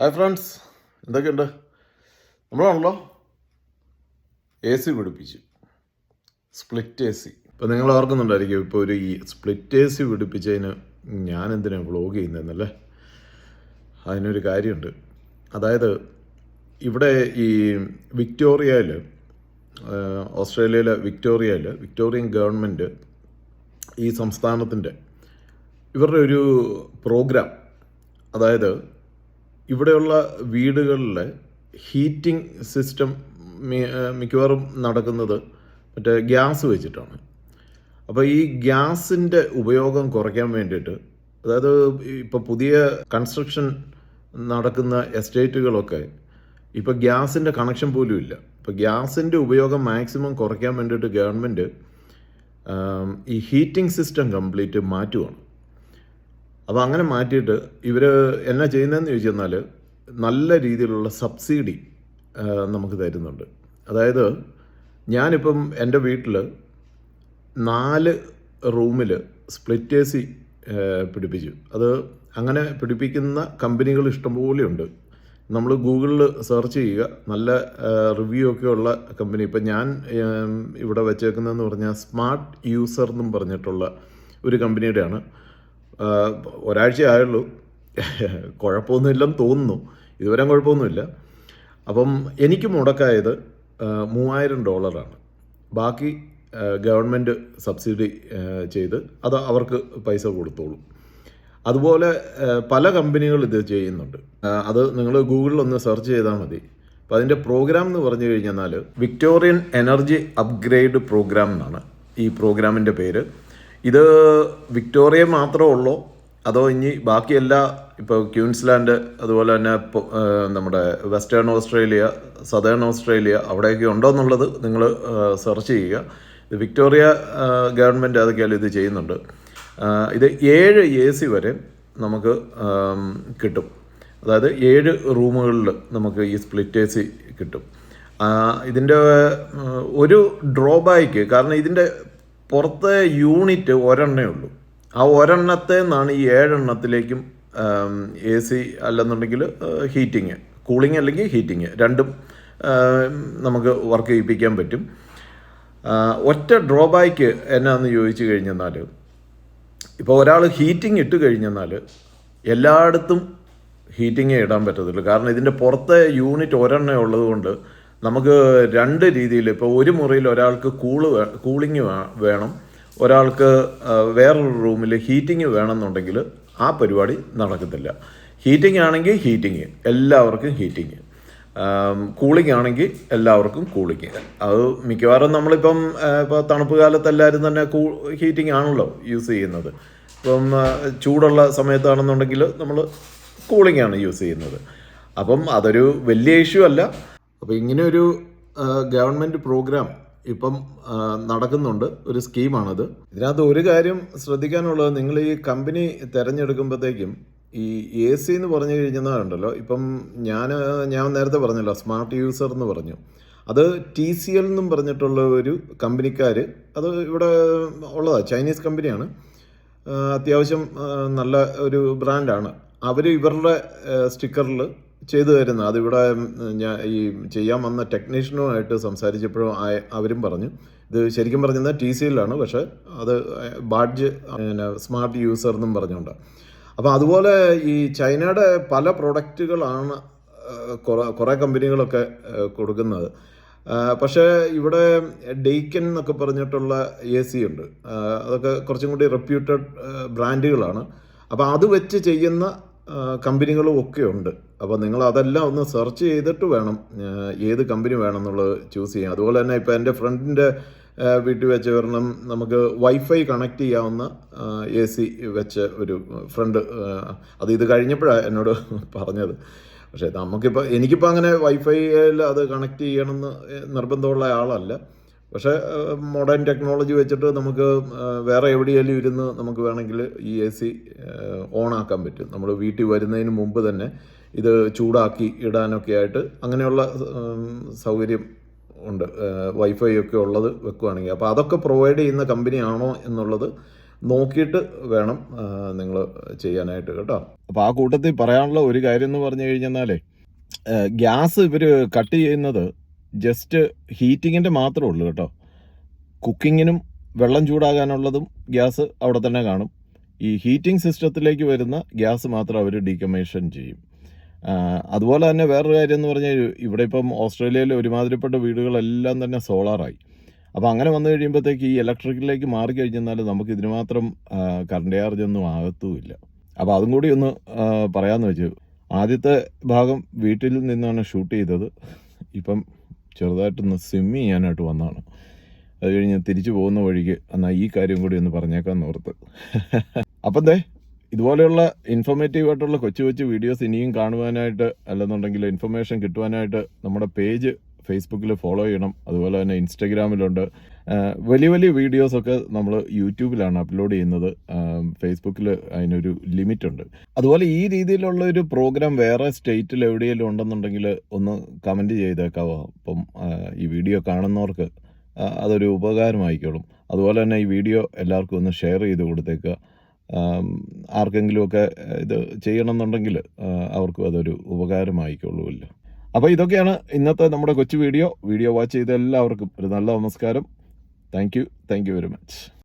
Hi friends എന്തൊക്കെയുണ്ട്? നമ്മളാണല്ലോ A C പിടിപ്പിച്ചു. സ്പ്ലിറ്റ് എ സി ഇപ്പോൾ നിങ്ങൾ ഓർക്കുന്നുണ്ടായിരിക്കും ഇപ്പോൾ ഒരു ഈ സ്പ്ലിറ്റ് എ സി പിടിപ്പിച്ചതിന് ഞാൻ എന്തിനാണ് വ്ളോഗ് ചെയ്യുന്നതെന്നല്ലേ? അതിനൊരു കാര്യമുണ്ട്. അതായത് ഇവിടെ ഈ വിക്ടോറിയയിൽ ഓസ്ട്രേലിയയിലെ വിക്ടോറിയയിൽ വിക്ടോറിയൻ ഗവൺമെന്റ് ഈ സംസ്ഥാനത്തിന്റെ ഇവരുടെ ഒരു പ്രോഗ്രാം അതായത് ഇവിടെയുള്ള വീടുകളിൽ ഹീറ്റിംഗ് സിസ്റ്റം മിക്കവാറും നടക്കുന്നത് മറ്റേ ഗ്യാസ് വെച്ചിട്ടാണ്. അപ്പോൾ ഈ ഗ്യാസിന്റെ ഉപയോഗം കുറയ്ക്കാൻ വേണ്ടിയിട്ട് അതായത് ഇപ്പോൾ പുതിയ കൺസ്ട്രക്ഷൻ നടക്കുന്ന എസ്റ്റേറ്റുകളൊക്കെ ഇപ്പോൾ ഗ്യാസിന്റെ കണക്ഷൻ പോലും ഇല്ല. ഇപ്പോൾ ഗ്യാസിന്റെ ഉപയോഗം മാക്സിമം കുറയ്ക്കാൻ വേണ്ടിയിട്ട് ഗവൺമെന്റ് ഈ ഹീറ്റിംഗ് സിസ്റ്റം കംപ്ലീറ്റ് മാറ്റുവാണ്. അപ്പോൾ അങ്ങനെ മാറ്റിയിട്ട് ഇവർ എന്നാ ചെയ്യുന്നതെന്ന് ചോദിച്ചു നല്ല രീതിയിലുള്ള സബ്സിഡി നമുക്ക് തരുന്നുണ്ട്. അതായത് ഞാനിപ്പം എന്റെ വീട്ടിൽ നാല് റൂമിൽ സ്പ്ലിറ്റ് എ സി പിടിപ്പിച്ചു. അത് അങ്ങനെ പിടിപ്പിക്കുന്ന കമ്പനികൾ ഇഷ്ടംപോലെയുണ്ട് നമ്മൾ ഗൂഗിളിൽ സെർച്ച് ചെയ്യുക നല്ല റിവ്യൂ ഒക്കെ ഉള്ള കമ്പനി. ഇപ്പം ഞാൻ ഇവിടെ വെച്ചേക്കുന്നതെന്ന് പറഞ്ഞാൽ സ്മാർട്ട് യൂസർ എന്നും പറഞ്ഞിട്ടുള്ള ഒരു കമ്പനിയുടെയാണ്. ഒരാഴ്ച ആയുള്ളൂ. കുഴപ്പമൊന്നുമില്ലെന്ന് തോന്നുന്നു. ഇതുവരെ കുഴപ്പമൊന്നുമില്ല. അപ്പം എനിക്ക് മുടക്കായത് മൂവായിരം ഡോളറാണ്. ബാക്കി ഗവൺമെന്റ് സബ്സിഡി ചെയ്ത് അത് അവർക്ക് പൈസ കൊടുത്തോളും. അതുപോലെ പല കമ്പനികൾ ഇത് ചെയ്യുന്നുണ്ട്. അത് നിങ്ങൾ ഗൂഗിളിൽ ഒന്ന് സെർച്ച് ചെയ്താൽ മതി. അപ്പം അതിന്റെ പ്രോഗ്രാം എന്ന് പറഞ്ഞു കഴിഞ്ഞാൽ വിക്ടോറിയൻ എനർജി അപ്ഗ്രേഡ് പ്രോഗ്രാം എന്നാണ് ഈ പ്രോഗ്രാമിന്റെ പേര്. ഇത് വിക്ടോറിയ മാത്രമേ ഉള്ളൂ. അതോ ഇനി ബാക്കി എല്ലാ ഇപ്പോൾ ക്യൂൻസ്ലാൻഡ് അതുപോലെ തന്നെ നമ്മുടെ വെസ്റ്റേൺ ഓസ്ട്രേലിയ സതേൺ ഓസ്ട്രേലിയ അവിടെയൊക്കെ ഉണ്ടോ എന്നുള്ളത് നിങ്ങൾ സെർച്ച് ചെയ്യുക. ഇത് വിക്ടോറിയ ഗവൺമെന്റ് അതൊക്കെയാലും ഇത് ചെയ്യുന്നുണ്ട്. ഇത് ഏഴ് എ സി വരെ നമുക്ക് കിട്ടും. അതായത് ഏഴ് റൂമുകളിൽ നമുക്ക് ഈ സ്പ്ലിറ്റ് എ സി കിട്ടും. ഇതിന്റെ ഒരു ഡ്രോബാക്ക് കാരണം ഇതിന്റെ പുറത്തെ യൂണിറ്റ് ഒരെണ്ണേ ഉള്ളൂ. ആ ഒരെണ്ണത്തെ നിന്നാണ് ഈ ഏഴെണ്ണത്തിലേക്കും എ സി അല്ലെന്നുണ്ടെങ്കിൽ ഹീറ്റിങ് കൂളിംഗ് അല്ലെങ്കിൽ ഹീറ്റിങ് രണ്ടും നമുക്ക് വർക്ക് ചെയ്യിപ്പിക്കാൻ പറ്റും. ഒറ്റ ഡ്രോബാക്ക് എന്നാന്ന് ചോദിച്ചു കഴിഞ്ഞെന്നാൽ ഇപ്പോൾ ഒരാൾ ഹീറ്റിംഗ് ഇട്ട് കഴിഞ്ഞെന്നാൽ എല്ലായിടത്തും ഹീറ്റിങ് ഇടാൻ പറ്റത്തില്ല കാരണം ഇതിന്റെ പുറത്തെ യൂണിറ്റ് ഒരെണ്ണേ ഉള്ളത് കൊണ്ട് നമുക്ക് രണ്ട് രീതിയിൽ ഇപ്പോൾ ഒരു മുറിയിൽ ഒരാൾക്ക് കൂൾ കൂളിങ് വേണം ഒരാൾക്ക് വേറൊരു റൂമിൽ ഹീറ്റിംഗ് വേണമെന്നുണ്ടെങ്കിൽ ആ പരിപാടി നടക്കത്തില്ല. ഹീറ്റിംഗ് ആണെങ്കിൽ ഹീറ്റിംഗ് എല്ലാവർക്കും ഹീറ്റിംഗ്. കൂളിംഗ് ആണെങ്കിൽ എല്ലാവർക്കും കൂളിംഗ്. അത് മിക്കവാറും നമ്മളിപ്പം ഇപ്പോൾ തണുപ്പ് കാലത്ത് എല്ലാവരും തന്നെ കൂ ഹീറ്റിംഗ് ആണല്ലോ യൂസ് ചെയ്യുന്നത്. ഇപ്പം ചൂടുള്ള സമയത്താണെന്നുണ്ടെങ്കിൽ നമ്മൾ കൂളിംഗ് ആണ് യൂസ് ചെയ്യുന്നത്. അപ്പം അതൊരു വലിയ ഇഷ്യൂ അല്ല. അപ്പോൾ ഇങ്ങനെ ഒരു ഗവൺമെന്റ് പ്രോഗ്രാം ഇപ്പം നടക്കുന്നുണ്ട്. ഒരു സ്കീമാണത്. ഇതിനകത്ത് ഒരു കാര്യം ശ്രദ്ധിക്കാനുള്ളത് നിങ്ങൾ ഈ കമ്പനി തിരഞ്ഞെടുക്കുമ്പോഴത്തേക്കും ഈ എ സി എന്ന് പറഞ്ഞു കഴിഞ്ഞാലുണ്ടല്ലോ ഇപ്പം ഞാൻ ഞാൻ നേരത്തെ പറഞ്ഞല്ലോ സ്മാർട്ട് യൂസർ എന്ന് പറഞ്ഞു. അത് ടി സി എൽ എന്നും പറഞ്ഞിട്ടുള്ള ഒരു കമ്പനിക്കാർ അത് ഇവിടെ ഉള്ളതാണ് ചൈനീസ് കമ്പനിയാണ് അത്യാവശ്യം നല്ല ഒരു ബ്രാൻഡാണ് അവർ ഇവരുടെ സ്റ്റിക്കറിൽ ചെയ്തു തരുന്നത്. അതിവിടെ ഞാൻ ഈ ചെയ്യാൻ വന്ന ടെക്നീഷ്യനുമായിട്ട് സംസാരിച്ചപ്പോഴും അവരും പറഞ്ഞു. ഇത് ശരിക്കും പറഞ്ഞത് ടി സിയിലാണ് പക്ഷേ അത് ബാഡ്ജ് പിന്നെ സ്മാർട്ട് യൂസർ എന്നും പറഞ്ഞുകൊണ്ട്. അപ്പോൾ അതുപോലെ ഈ ചൈനയുടെ പല പ്രൊഡക്റ്റുകളാണ് കുറേ കുറേ കമ്പനികളൊക്കെ കൊടുക്കുന്നത്. പക്ഷേ ഇവിടെ ഡെയ്ക്കൻ എന്നൊക്കെ പറഞ്ഞിട്ടുള്ള എ സി ഉണ്ട്. അതൊക്കെ കുറച്ചും കൂടി റെപ്യൂട്ടഡ് ബ്രാൻഡുകളാണ്. അപ്പോൾ അത് വെച്ച് ചെയ്യുന്ന കമ്പനികളും ഒക്കെ ഉണ്ട്. അപ്പോൾ നിങ്ങൾ അതെല്ലാം ഒന്ന് സെർച്ച് ചെയ്തിട്ട് വേണം ഏത് കമ്പനി വേണം എന്നുള്ളത് ചൂസ് ചെയ്യാൻ. അതുപോലെ തന്നെ ഇപ്പോൾ എന്റെ ഫ്രണ്ടിന്റെ വീട്ടിൽ വെച്ച് വരണം നമുക്ക് വൈഫൈ കണക്ട് ചെയ്യാവുന്ന എ സി വെച്ച ഒരു ഫ്രണ്ട് അത് ഇത് കഴിഞ്ഞപ്പോഴാണ് എന്നോട് പറഞ്ഞത്. പക്ഷേ നമുക്കിപ്പോൾ എനിക്കിപ്പോൾ അങ്ങനെ വൈഫൈയിൽ അത് കണക്ട് ചെയ്യണമെന്ന് നിർബന്ധമുള്ള ആളല്ല. പക്ഷേ മോഡേൺ ടെക്നോളജി വെച്ചിട്ട് നമുക്ക് വേറെ എവിടെയെങ്കിലും ഇരുന്ന് നമുക്ക് വേണമെങ്കിൽ ഈ എ സി ഓൺ ആക്കാൻ പറ്റും. നമ്മൾ വീട്ടിൽ വരുന്നതിന് മുമ്പ് തന്നെ ഇത് ചൂടാക്കി ഇടാനൊക്കെ ആയിട്ട് അങ്ങനെയുള്ള സൗകര്യം ഉണ്ട്. വൈഫൈ ഒക്കെ ഉള്ളത് വെക്കുവാണെങ്കിൽ. അപ്പോൾ അതൊക്കെ പ്രൊവൈഡ് ചെയ്യുന്ന കമ്പനിയാണോ എന്നുള്ളത് നോക്കിയിട്ട് വേണം നിങ്ങൾ ചെയ്യാനായിട്ട് കേട്ടോ. അപ്പോൾ ആ കൂട്ടത്തിൽ പറയാനുള്ള ഒരു കാര്യം എന്ന് പറഞ്ഞു കഴിഞ്ഞെന്നാലേ ഗ്യാസ് ഇവർ കട്ട് ചെയ്യുന്നത് ജസ്റ്റ് ഹീറ്റിങ്ങിന്റെ മാത്രമേ ഉള്ളൂ കേട്ടോ. കുക്കിങ്ങിനും വെള്ളം ചൂടാകാനുള്ളതും ഗ്യാസ് അവിടെ തന്നെ കാണും. ഈ ഹീറ്റിംഗ് സിസ്റ്റത്തിലേക്ക് വരുന്ന ഗ്യാസ് മാത്രം അവർ ഡീകമ്മീഷൻ ചെയ്യും. അതുപോലെ തന്നെ വേറൊരു കാര്യം എന്ന് പറഞ്ഞാൽ ഇവിടെ ഇപ്പം ഓസ്ട്രേലിയയിൽ ഒരുമാതിരിപ്പെട്ട വീടുകളെല്ലാം തന്നെ സോളാറായി. അപ്പോൾ അങ്ങനെ വന്നു കഴിയുമ്പോഴത്തേക്ക് ഈ ഇലക്ട്രിക്കിലേക്ക് മാറി കഴിഞ്ഞാൽ നമുക്ക് ഇതിന് മാത്രം കറണ്ട് ചാർജ് ഒന്നും ആകത്തുമില്ല. അപ്പോൾ അതും കൂടി ഒന്ന് പറയാമെന്ന് വെച്ചു. ആദ്യത്തെ ഭാഗം വീട്ടിൽ നിന്നാണ് ഷൂട്ട് ചെയ്തത്. ഇപ്പം ചെറുതായിട്ടൊന്ന് സ്വിം ചെയ്യാനായിട്ട് വന്നതാണ്. അത് കഴിഞ്ഞ് തിരിച്ചു പോകുന്ന വഴിക്ക് എന്നാൽ ഈ കാര്യം കൂടി ഒന്ന് പറഞ്ഞേക്കാൻ ഓർത്ത്. അപ്പം ദേ ഇതുപോലെയുള്ള ഇൻഫോർമേറ്റീവ് ആയിട്ടുള്ള കൊച്ചു കൊച്ചു വീഡിയോസ് ഇനിയും കാണുവാനായിട്ട് അല്ലെന്നുണ്ടെങ്കിൽ ഇൻഫർമേഷൻ കിട്ടുവാനായിട്ട് നമ്മുടെ പേജ് ഫേസ്ബുക്കിൽ ഫോളോ ചെയ്യണം. അതുപോലെ തന്നെ ഇൻസ്റ്റഗ്രാമിലുണ്ട്. വലിയ വലിയ വീഡിയോസൊക്കെ നമ്മൾ യൂട്യൂബിലാണ് അപ്ലോഡ് ചെയ്യുന്നത്. ഫേസ്ബുക്കിൽ അതിനൊരു ലിമിറ്റുണ്ട്. അതുപോലെ ഈ രീതിയിലുള്ള ഒരു പ്രോഗ്രാം വേറെ സ്റ്റേറ്റിൽ എവിടെയെങ്കിലും ഉണ്ടെന്നുണ്ടെങ്കിൽ ഒന്ന് കമന്റ് ചെയ്തേക്കാവോ? അപ്പം ഈ വീഡിയോ കാണുന്നവർക്ക് അതൊരു ഉപകാരമായിക്കോളും. അതുപോലെ തന്നെ ഈ വീഡിയോ എല്ലാവർക്കും ഒന്ന് ഷെയർ ചെയ്ത് കൊടുത്തേക്കുക. ആർക്കെങ്കിലുമൊക്കെ ഇത് ചെയ്യണമെന്നുണ്ടെങ്കിൽ അവർക്കും അതൊരു ഉപകാരമായിക്കൊള്ളുമല്ലോ. അപ്പോൾ ഇതൊക്കെയാണ് ഇന്നത്തെ നമ്മുടെ കൊച്ചു വീഡിയോ. വീഡിയോ വാച്ച് ചെയ്ത എല്ലാവർക്കും ഒരു നല്ല നമസ്കാരം. Thank you thank you very much